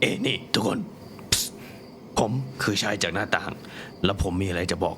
เอ้นี่ทุกคน ผมคือชายจากหน้าต่าง แล้วผมมีอะไรจะบอก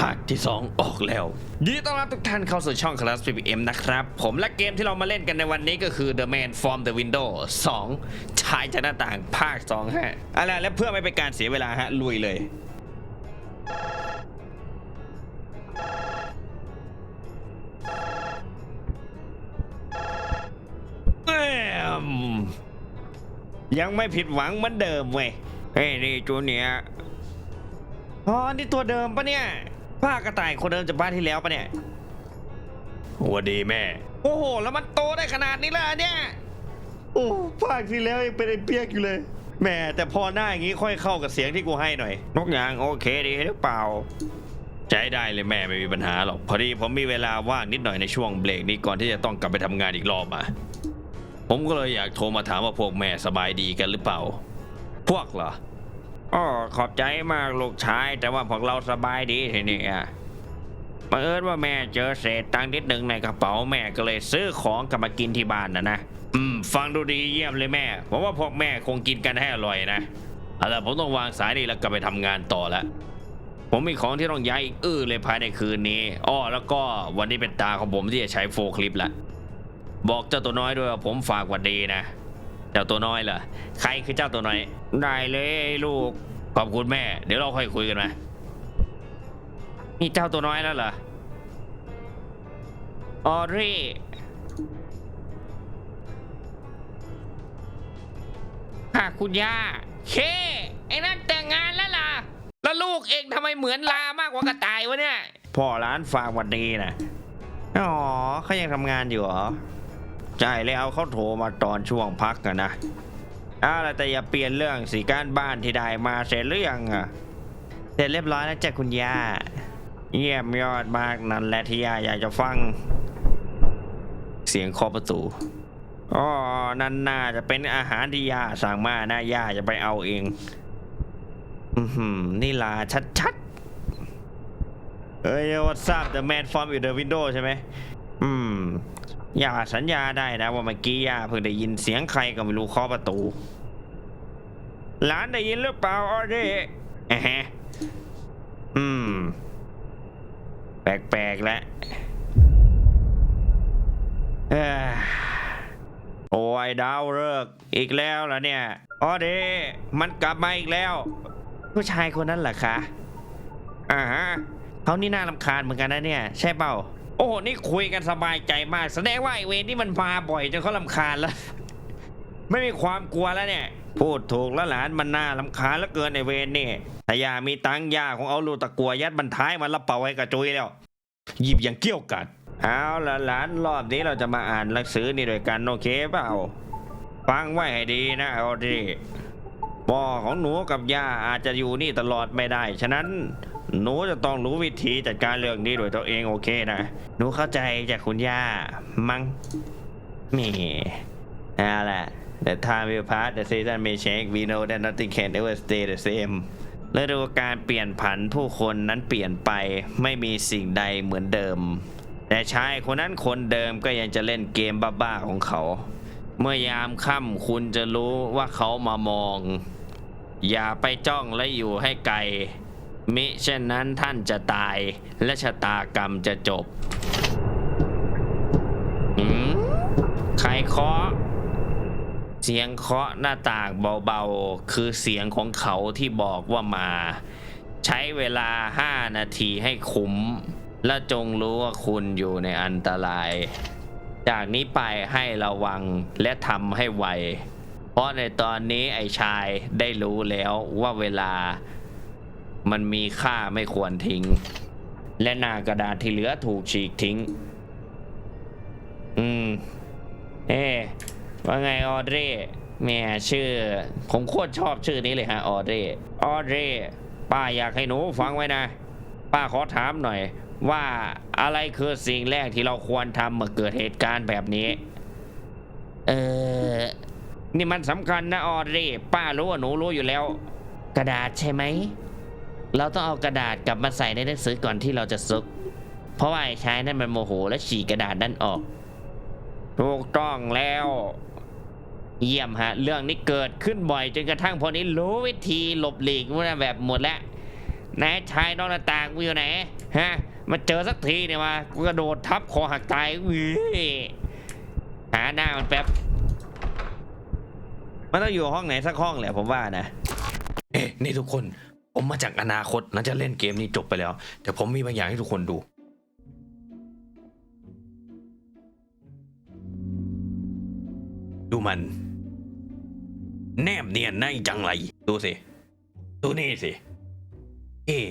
ภาคที่ 2 ออกแล้วยินดีต้อนรับทุกท่านเข้าสู่ช่อง Class PPM นะครับ ผมและเกมที่เรามาเล่นกันในวันนี้ก็คือ The Man from the Window 2 ชายจากหน้าต่างภาค2ฮะอะไรและเพื่อไม่เป็นการเสียเวลาฮะลุยเลย ยังไม่ผิดหวังเหมือนเดิมเว้ยเฮ้ยนี่จูเนียร์อ๋อนี่ตัวเดิมปะเนี่ยผ้ากระต่ายคนเดิมจากบ้านที่แล้วปะเนี่ยหวัสดีแม่ โอ้โห แล้วมันโตได้ขนาดนี้แล้วเนี่ย โอ้ภาคที่แล้วยังเป็นไอ้เปียกอยู่เลยแม่แต่พอหน้าอย่างงี้ค่อยเข้ากับเสียงที่กูให้หน่อย นกยางโอเคดีหรือเปล่า ใช้ได้เลยแม่ไม่มีปัญหาหรอก พอดีผมมีเวลาว่างนิดหน่อยในช่วงเบรกนี้ก่อนที่จะต้องกลับไปทำงานอีกรอบอะ ผมก็เลยอยากโทรมาถามว่าพวกแม่สบายดีกันหรือเปล่า พวกเหรออ๋อขอบใจมากลูกชาย แต่ว่าพวกเราสบายดีทีนี้อะบังเอิญว่าแม่เจอเศษตังค์นิดหนึ่งในกระเป๋าแม่ก็เลยซื้อของกลับมากินที่บ้านนะนะ อืม ฟังดูดีเยี่ยมเลยแม่ ผมว่าพวกแม่คงกินกันให้อร่อยนะเอาล่ะผมต้องวางสายนี่แล้วกลับไปทำงานต่อละผมมีของที่ต้องย้ายอีกอื้อเลยภายในคืนนี้ อ้อแล้วก็วันนี้เป็นตาของผมที่จะใช้โฟร์คลิปละ บอกเจ้าตัวน้อยด้วยว่าผมฝากหวัดดีนะ เจ้าตัวน้อยเหรอ ใครคือเจ้าตัวน้อย ได้เลยไอ้ลูก ขอบคุณแม่ เดี๋ยวเราค่อยคุยกันไหมนี่เจ้าตัวน้อยแล้วเหรอ ออรี่ ค่ะคุณย่า เค ไอ้นั่นแต่งงานแล้วล่ะ แล้วลูกเองทำไมเหมือนลามากกว่ากระต่ายวะเนี่ย พ่อร้านฝากหวันดีนะอ๋อเขายังทำงานอยู่เหรอ ใช่แล้วเขาโทรมาตอนช่วงพักกันนะอ้าวแต่อย่าเปลี่ยนเรื่องสีการบ้านที่ได้มาเสร็จหรือยังอะเสร็จเรียบร้อยแล้วจ้ะคุณย่า เยี่ยมยอดมากนั่นแหละที่ย่าอยากจะฟัง เสียงเคาะประตูอ๋อนั่นน่าจะเป็นอาหารที่ย่าสั่งมานะย่าจะไปเอาเอง อือหือนี่ลาชัดๆเอ้ยว่าทราบ The Man from the Window ใช่ไหมอืม ย่าสัญญาได้นะว่าเมื่อกี้ย่าเพิ่งได้ยินเสียงใครก็ไม่รู้เคาะประตู หลานได้ยินหรือเปล่าออเดแอะฮะอืม แปลกๆแล้วเอ้อโอ้ยดาวเลิกอีกแล้วเหรอเนี่ยออเดมันกลับมาอีกแล้ว ผู้ชายคนนั้นเหรอคะอ่าฮะเขานี่น่ารำคาญเหมือนกันนะเนี่ย ใช่เปล่า โอ้โหนี่คุยกันสบายใจมาก แสดงว่าไอเวนนี่มันมาบ่อยจนเขาลำคาญแล้ว ไม่มีความกลัวแล้วเนี่ย พูดถูกแล้วหลานมันน่าลำคาญแล้วเกินไอเวนนี่ถ้ายามีตังค์ยาของเอาลูกตะกัวยัดบรรท้ายมันแล้วเป่าให้กระจุยแล้ว หยิบอย่างเกี้ยวกัดเอาละหลานรอบนี้เราจะมาอ่านหนังสือนี่ด้วยกันโอเคเปล่าฟังไว้ให้ดีนะเอาดิพ่อของหนูกับย่าอาจจะอยู่นี่ตลอดไม่ได้ ฉะนั้น หนูจะต้องรู้วิธีจัดการเรื่องนี้ด้วยตัวเองโอเคนะ หนูเข้าใจจากคุณย่า มัง้งมีเอาละ The time will pass the season may change we know that nothing can ever stay the same ฤดูการเปลี่ยนผันผู้คนนั้นเปลี่ยนไปไม่มีสิ่งใดเหมือนเดิม แต่ชายคนนั้นคนเดิมก็ยังจะเล่นเกมบ้าๆของเขา เมื่อยามค่ำคุณจะรู้ว่าเขามามอง อย่าไปจ้องและอยู่ให้ไกล มิเช่นนั้นท่านจะตายและชะตากรรมจะจบหืมใครเคาะเสียงเคาะหน้าต่างเบาๆ คือเสียงของเขาที่บอกว่ามา ใช้เวลา 5 นาทีให้คุ้ม และจงรู้ว่าคุณอยู่ในอันตราย จากนี้ไปให้ระวังและทำให้ไว เพราะในตอนนี้ไอ้ชายได้รู้แล้วว่าเวลา มันมีค่าไม่ควรทิ้ง และหน้ากระดาษที่เหลือถูกฉีกทิ้ง อืม เอ๊ว่าไงออเดรแม่ชื่อ ผมโคตรชอบชื่อนี้เลยฮะออเดรออเดรป้าอยากให้หนูฟังไว้นะ ป้าขอถามหน่อย ว่าอะไรคือสิ่งแรกที่เราควรทำเมื่อเกิดเหตุการณ์แบบนี้ เออนี่มันสำคัญนะออเดรป้ารู้ว่าหนูรู้อยู่แล้ว กระดาษใช่ไหม เราต้องเอากระดาษกลับมาใส่ในหนังสือก่อนที่เราจะซุก เพราะว่าไอ้ชายนั่นมันโมโหและฉีกกระดาษนั่นออก ถูกต้องแล้ว เยี่ยมฮะ เรื่องนี้เกิดขึ้นบ่อยจนกระทั่งพอนี้รู้วิธีหลบหลีกมันแบบหมดแล้วนายชายนอกหน้าต่างกูอยู่ไหนฮะมาเจอสักทีเนี่ยมากูกระโดดทับคอหักตายอุ้ยหาหน้ามันแป๊บ มันต้องอยู่ห้องไหนสักห้องแหละผมว่านะ เอ๊ะนี่ทุกคน ผมมาจากอนาคตหลังจากเล่นเกมนี้จบไปแล้วแต่ผมมีบางอย่างให้ทุกคนดูดูมัน แนบเนียนในจังไรดูสิ ดูนี่สิ เอ๊ะ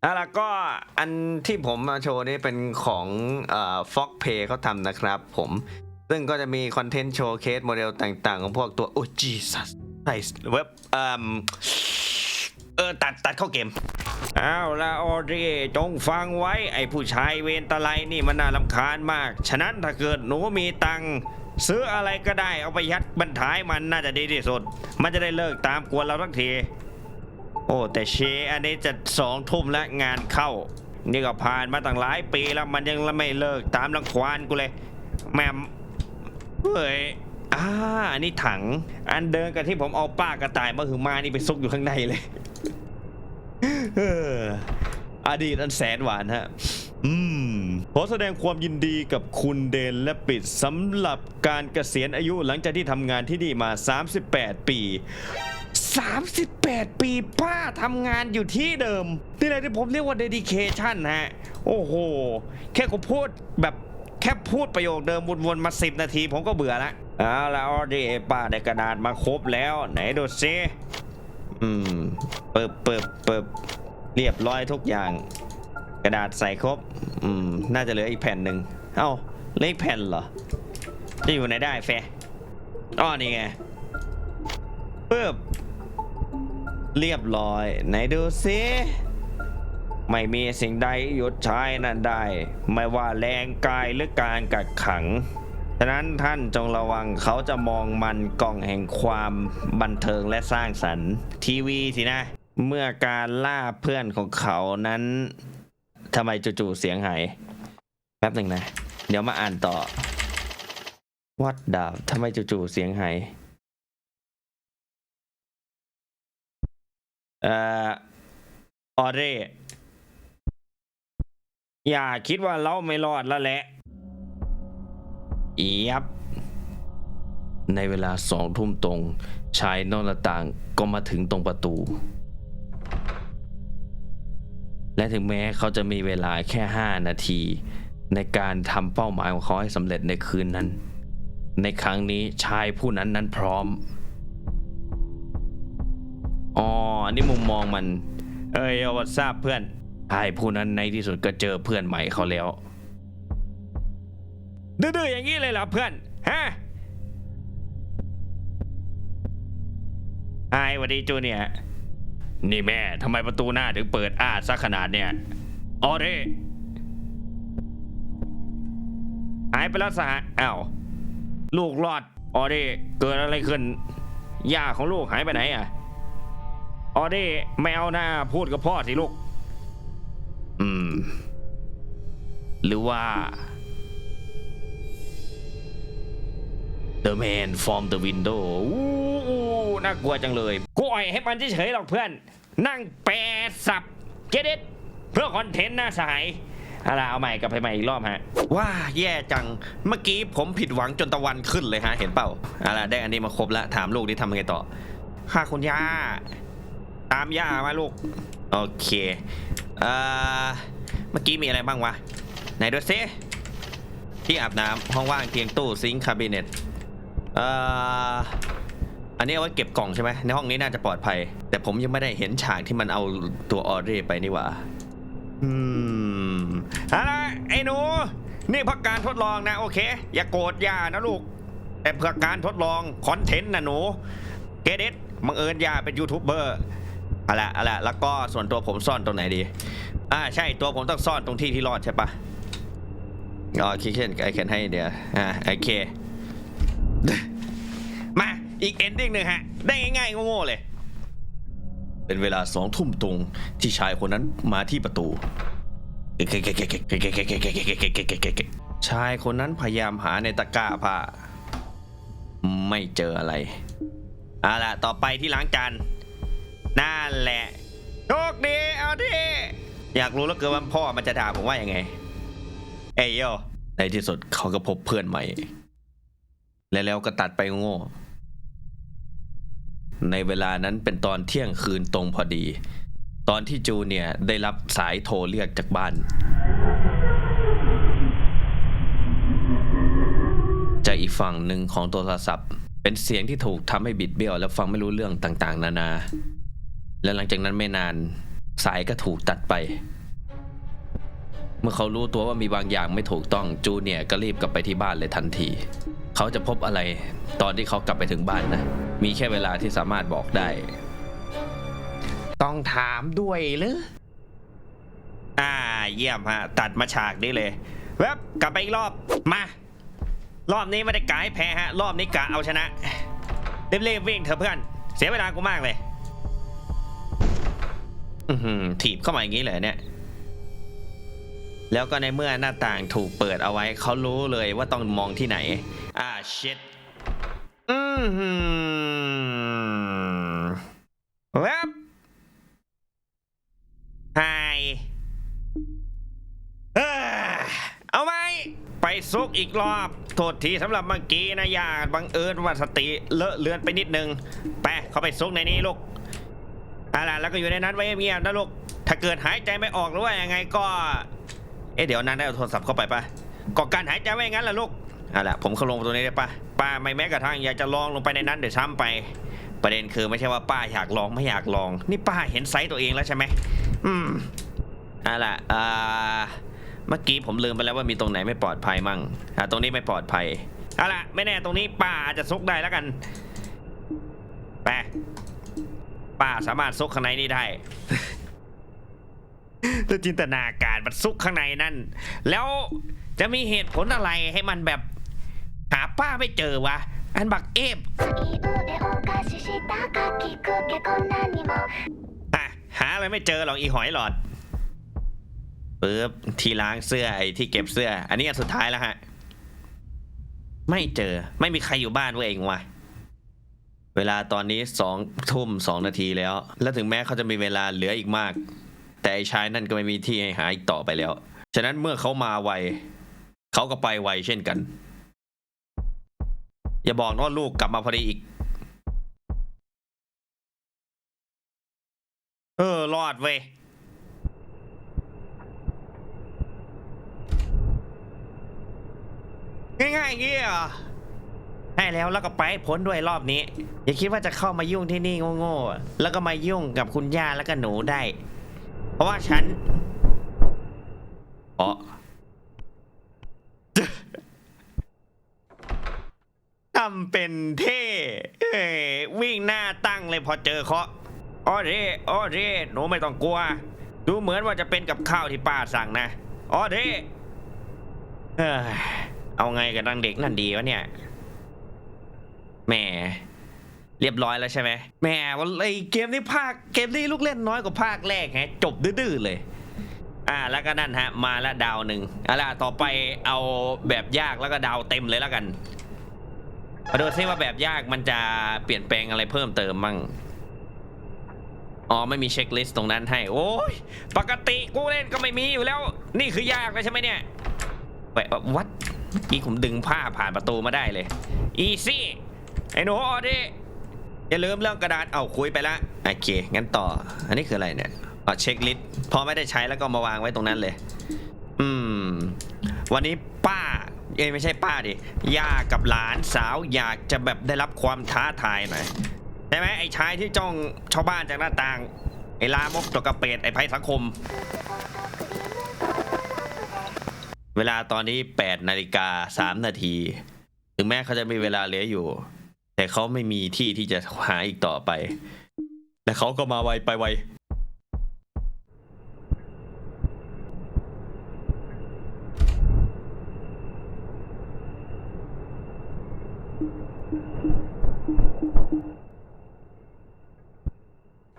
เอาล่ะก็อันที่ผมมาโชว์นี่เป็นของเอ่อ Fox Pay เขาทำนะครับผม ซึ่งก็จะมีคอนเทนต์โชว์เคสโมเดลต่างๆ ของพวกตัว โอ้จีสัสไเว็บอ่ม เออตัดตัดเข้าเกมเอาละออเดจงฟังไว้ ไอ้ผู้ชายเวนตะไลนี่มันน่าลำคาญมาก ฉะนั้นถ้าเกิดหนูมีตังซื้ออะไรก็ได้เอาไปยัดบรรท้ายมันน่าจะดีที่สุด มันจะได้เลิกตามกวนเราทักที โอ้แต่เชอันนี้จะสองทุ่มแล้วงานเข้า นี่ก็ผ่านมาตั้งหลายปีแล้วมันยังไม่เลิกตามรังควานกูเลย แมมเฮ้ย อ่าอันนี้ถัง อันเดินกับที่ผมเอาป้ากระต่ายมาหือมานี่ไปซุกอยู่ข้างในเลยเอออดีตอันแสนหวานฮะ อืม ขอแสดงความยินดีกับคุณเดนและปิดสำหรับการเกษียณอายุหลังจากที่ทำงานที่นี่มา 38 ปี 38 ปีป้าทำงานอยู่ที่เดิม นี่แหละที่ผมเรียกว่า dedication ฮะ โอ้โห แค่กูพูดแบบแค่พูดประโยคเดิมวนๆมา 10 นาทีผมก็เบื่อละ เอาแล้วดิป้าได้กระดาษมาครบแล้ว ไหนดูซิอืมเปิบเปิบเปิบเรียบร้อยทุกอย่าง กระดาษใส่ครบ อืม น่าจะเหลืออีกแผ่นหนึ่งเอ้าเลขแผ่นเหรอจะอยู่ไหนได้แฟร์อ้อนี่ไงเปึ๊บเรียบร้อย ไหนดูซิไม่มีสิ่งใดหยุดใช้นั่นได้ ไม่ว่าแรงกายหรือการกักขัง ฉะนั้นท่านจงระวังเขาจะมองมันกล่องแห่งความบันเทิงและสร้างสรรค์ ทีวีสินะ เมื่อการล่าเพื่อนของเขานั้นทำไมจู่ๆเสียงหายแป๊บหนึ่งนะ เดี๋ยวมาอ่านต่อ วัดดาวทำไมจู่ๆเสียงหายเอ่อออเร่อย่าคิดว่าเราไม่รอดแล้วแหละ อียบ ในเวลาสองทุ่มตรง ชายนอกหน้าต่างก็มาถึงตรงประตู และถึงแม้เขาจะมีเวลาแค่ 5 นาที ในการทำเป้าหมายของเขาให้สำเร็จในคืนนั้น ในครั้งนี้ชายผู้นั้นนั้นพร้อม อ๋ออันนี้มุมมองมัน เอ้ยวัดทราบเพื่อนชายผู้นั้นในที่สุดก็เจอเพื่อนใหม่เขาแล้ว ดื้อๆอย่างนี้เลยเหรอเพื่อนฮะไอ้สวัสดีจูเนียนี่แม่ทำไมประตูหน้าถึงเปิดอ้าซะขนาดเนี้ยออเรหายไปแล้วสหายอ้าวลูกรอดออเรเกิดอะไรขึ้นย่าของลูกหายไปไหนอะออเรไม่เอาหน้าพูดกับพ่อสิลูก อืม หรือว่า The man from the window อู้น่ากลัวจังเลย กูอ่อยให้มันเฉยๆหรอกเพื่อน นั่งแปรสับ เกต it เพื่อคอนเทนต์นะสายอาล่ะเอาใหม่กลับไปใหม่อีกรอบฮะว่าแย่จัง เมื่อกี้ผมผิดหวังจนตะวันขึ้นเลยฮะ เห็นเปล่าอาล่ะได้อันนี้มาครบแล้ว ถามลูกนี่ทำยังไงต่อค่ะคุณย่า ตามย่ามาลูก โอเคเอ่อเมื่อกี้มีอะไรบ้างวะ ไหนดูซิที่อาบน้ำห้องว่างเตียงตู้ซิงค์คาบิเนตเอันนี้เอาไว้เก็บกล่องใช่ไหมในห้องนี้น่าจะปลอดภัย แต่ผมยังไม่ได้เห็นฉากที่มันเอาตัวออเร่ไปนี่หว่าอืมอาล่ะไอ้หนูนี่เพื่อการทดลองนะโอเค อย่าโกรธย่านะลูก แต่เพื่อการทดลองคอนเทนต์นะหนูเกต it บังเอิญย่าเป็นยูทูบเบอร์อาละเอาละแล้วก็ส่วนตัวผมซ่อนตรงไหนดี อ่าใช่ตัวผมต้องซ่อนตรงที่ที่รอดใช่ปะอ๋อคิเคนไอเคนให้เดียวอ่าโอเค มาอีกเอนดิ้งหนึ่งฮะ ได้ง่ายๆโง่ๆเลย เป็นเวลาสองทุ่มตรงที่ชายคนนั้นมาที่ประตู ชายคนนั้นพยายามหาในตะกร้าผ้า ไม่เจออะไรเอาล่ะ ต่อไปที่ล้างจานนั่นแหละโชคดีเอาดิอยากรู้แล้วเกินว่าพ่อมันจะด่าผมว่ายังไง เอ้ยโยในที่สุดเขาก็พบเพื่อนใหม่ และแล้วก็ตัดไปโง่ ในเวลานั้นเป็นตอนเที่ยงคืนตรงพอดี ตอนที่จูเนียได้รับสายโทรเรียกจากบ้าน จากอีกฝั่งหนึ่งของโทรศัพท์ เป็นเสียงที่ถูกทำให้บิดเบี้ยว และฟังไม่รู้เรื่องต่างๆ นานา และหลังจากนั้นไม่นาน สายก็ถูกตัดไปเมื่อเขารู้ตัวว่ามีบางอย่างไม่ถูกต้องจูเนียก็รีบกลับไปที่บ้านเลยทันที เขาจะพบอะไรตอนที่เขากลับไปถึงบ้านนะ มีแค่เวลาที่สามารถบอกได้ ต้องถามด้วยหรือ อ่า เยี่ยมฮะ ตัดมาฉากนี้เลย แวบกลับไปอีกรอบ มา รอบนี้ไม่ได้กะให้แพ้ฮะ รอบนี้กะเอาชนะเรีบๆวิ่งเถอะเพื่อน เสียเวลากูมากเลย อือหือถีบเข้ามาอย่างนี้เลยเนี่ยแล้วก็ในเมื่อหน้าต่างถูกเปิดเอาไว้ เขารู้เลยว่าต้องมองที่ไหน อ่าชิดอือหือแวบไฮเอ้าไหมไปซุกอีกรอบ โทษทีสำหรับเมื่อกี้นะยาบังเอิญว่าสติเลอะเลือนไปนิดนึง ไปเขาไปซุกในนี้ลูกอาล่ะแล้วก็อยู่ในนั้นไว้เงียบนะลูก ถ้าเกิดหายใจไม่ออกหรือว่ายังไงก็ เอ๊ะเดี๋ยวนั้นได้เอาโทรศัพท์เข้าไปปะก็การหายใจไว้งั้นแหละลูก เอาล่ะผมเข้าลงตรงนี้ได้ปะป้าไม่แม้กระทั่งอยากจะลองลงไปในนั้นเดี๋ยวช้ำไป ประเด็นคือไม่ใช่ว่าป้าอยากลองไม่อยากลอง นี่ป้าเห็นไซส์ตัวเองแล้วใช่ไหมอืมเอาล่ะอ่าเมื่อกี้ผมลืมไปแล้วว่ามีตรงไหนไม่ปลอดภัยมั่งอ่าตรงนี้ไม่ปลอดภัยเอาล่ะไม่แน่ตรงนี้ป้าอาจจะซุกได้แล้วกันไปป้าสามารถซุกข้างในนี้ได้ตัวจินตนาการมันซุกข้างในนั่น แล้ว จะมีเหตุผลอะไรให้มันแบบ หาป้าไม่เจอวะ อันบักเอฟหาอะไรไม่เจอหรอกอีหอยหลอดปึ๊บที่ล้างเสื้อไอ้ที่เก็บเสื้อ อันนี้อันสุดท้ายแล้วฮะ ไม่เจอไม่มีใครอยู่บ้านเว้ยเองวะเวลาตอนนี้สองทุ่มสองนาทีแล้ว และถึงแม้เขาจะมีเวลาเหลืออีกมาก แต่ไอชายนั่นก็ไม่มีที่ให้หาอีกต่อไปแล้ว ฉะนั้นเมื่อเขามาไว เขาก็ไปไวเช่นกัน อย่าบอกนะว่าลูกกลับมาพอดีอีก เออ รอดเว้ยง่ายๆอย่างงี้เหรอให้แล้วแล้วก็ไปพ้นด้วยรอบนี้ อย่าคิดว่าจะเข้ามายุ่งที่นี่โง่ๆแล้วก็มายุ่งกับคุณย่าแล้วก็หนูได้ เพราะว่าฉันอ๋อ ทำเป็นเท่วิ่งหน้าตั้งเลยพอเจอเคาะอ๋อเร่อ๋อเร่หนูไม่ต้องกลัว ดูเหมือนว่าจะเป็นกับข้าวที่ป้าสั่งนะอ๋อเร่เอ้ยเอาไงกับนางเด็กนั่นดีวะเนี่ยแหมเรียบร้อยแล้วใช่ไหมแหมวันไอเกมนี้ภาคเกมนี้ลูกเล่นน้อยกว่าภาคแรกไงจบดื้อเลย อ่าแล้วก็นั่นฮะ มาละดาวหนึ่งเอาล่ะต่อไปเอาแบบยากแล้วก็ดาวเต็มเลยแล้วกัน มาดูซิว่าแบบยากมันจะเปลี่ยนแปลงอะไรเพิ่มเติมมั่งอ๋อไม่มีเช็คลิสต์ตรงนั้นให้ โอ้ยปกติกูเล่นก็ไม่มีอยู่แล้ว นี่คือยากเลยใช่ไหมเนี่ยไปวัดเมื่อกี้ผมดึงผ้าผ่านประตูมาได้เลย อีซี่ ไอ้หนูออดิอย่าลืมเรื่องกระดาษเอาคุยไปละ โอเค งั้นต่อ อันนี้คืออะไรเนี่ยอ๋อเช็คลิสต์พอไม่ได้ใช้แล้วก็มาวางไว้ตรงนั้นเลย อืม วันนี้ป้า เอ้ยไม่ใช่ป้าดิย่ากับหลานสาวอยากจะแบบได้รับความท้าทายหน่อยใช่ไหมไอ้ชายที่จ้องชาวบ้านจากหน้าต่าง ไอ้ลามกจกกระเปดไอ้ภัยสังคม เวลาตอนนี้8นาฬิกา3นาที ถึงแม้เขาจะมีเวลาเหลืออยู่ แต่เขาไม่มีที่ที่จะหาอีกต่อไป และเขาก็มาไวไปไว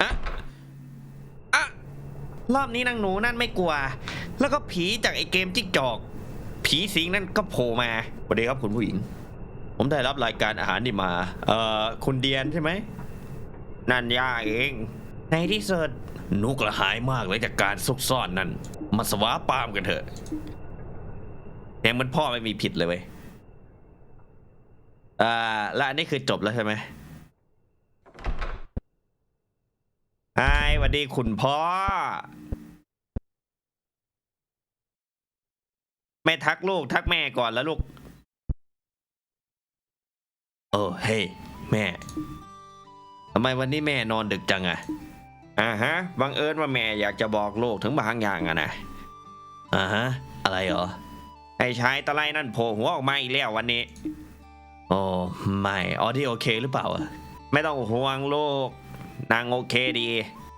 อะอะ รอบนี้นางหนูนั่นไม่กลัว แล้วก็ผีจากไอเกมจิ๊กจอก ผีสิงนั่นก็โผล่มาสวัสดีครับคุณผู้หญิง ผมได้รับรายการอาหารนี่มา เอ่อคุณเดียนใช่ไหมนั่นยาเอง ในที่สุดหนุกระหายมากเลยจากการซุกซ่อนนั่น มาสวาปามกันเถอะแถมเหมันพ่อไม่มีผิดเลยเว้ยอ่าและอันนี้คือจบแล้วใช่ไหมไฮสวัสดีคุณพ่อ แม่ทักลูกทักแม่ก่อนแล้วลูก เออเฮ้ยแม่ทำไมวันนี้แม่นอนดึกจังอะอ่าฮะบังเอิญว่าแม่อยากจะบอกลูกถึงบางอย่างอะนะอ่าฮะ อะไรเหรอไอ้ชายตะไลนั่นโผล่หัวออกมาอีกแล้ววันนี้โอ้ไม่ออที่โอเคหรือเปล่าอะไม่ต้องห่วงลูกนางโอเคดี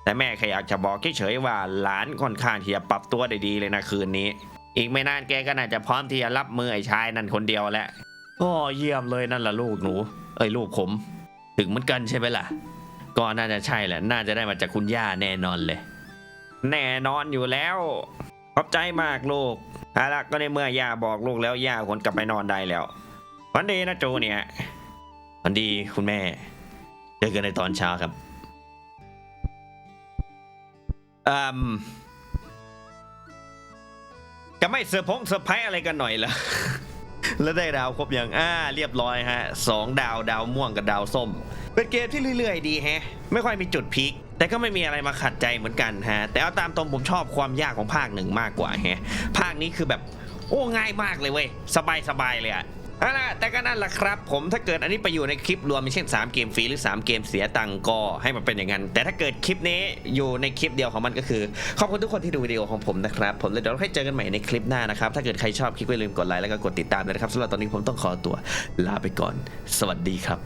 แต่แม่แค่อยากจะบอกเฉยๆว่าหลานค่อนข้างที่จะปรับตัวได้ดีเลยนะคืนนี้ อีกไม่นานแกก็น่าจะพร้อมที่จะรับมือไอ้ชายนั่นคนเดียวแหละก็เยี่ยมเลยนั่นล่ะลูกหนู เอ้ยลูกผม ถึงเหมือนกันใช่ไหมล่ะ ก็น่าจะใช่แหละ น่าจะได้มาจากคุณย่าแน่นอนเลย แน่นอนอยู่แล้ว ขอบใจมากลูกเอาละก็ในเมื่อย่าบอกลูกแล้วย่าควรกลับไปนอนได้แล้ววันดีนะจูเนี่ยวันดีคุณแม่เจอกันในตอนเช้าครับอืม จะไม่เซอพงเซอไพอะไรกันหน่อยเหรอแล้วได้ดาวครบอย่างอ่าเรียบร้อยฮะสองดาวดาวม่วงกับดาวส้ม เป็นเกมที่เรื่อยๆ ดีแฮะ ไม่ค่อยมีจุดพีคแต่ก็ไม่มีอะไรมาขัดใจเหมือนกันฮะ แต่เอาตามตรงผมชอบความยากของภาคหนึ่งมากกว่าแฮะ ภาคนี้คือแบบ โอ้ง่ายมากเลยเว้ยสบายๆเลยอะ เอาล่ะแต่ก็นั่นแหละครับ ผมถ้าเกิดอันนี้ไปอยู่ในคลิปรวมมีเช่น 3 เกมฟรีหรือ 3 เกมเสียตังค์ก็ให้มันเป็นอย่างนั้น แต่ถ้าเกิดคลิปนี้อยู่ในคลิปเดียวของมันก็คือ ขอบคุณทุกคนที่ดูวิดีโอของผมนะครับ ผมเลยเดี๋ยวเราให้เจอกันใหม่ในคลิปหน้านะครับ ถ้าเกิดใครชอบคลิปก็อย่าลืมกดไลค์แล้วก็กดติดตามด้วยนะครับสำหรับตอนนี้ผมต้องขอตัวลาไปก่อน สวัสดีครับ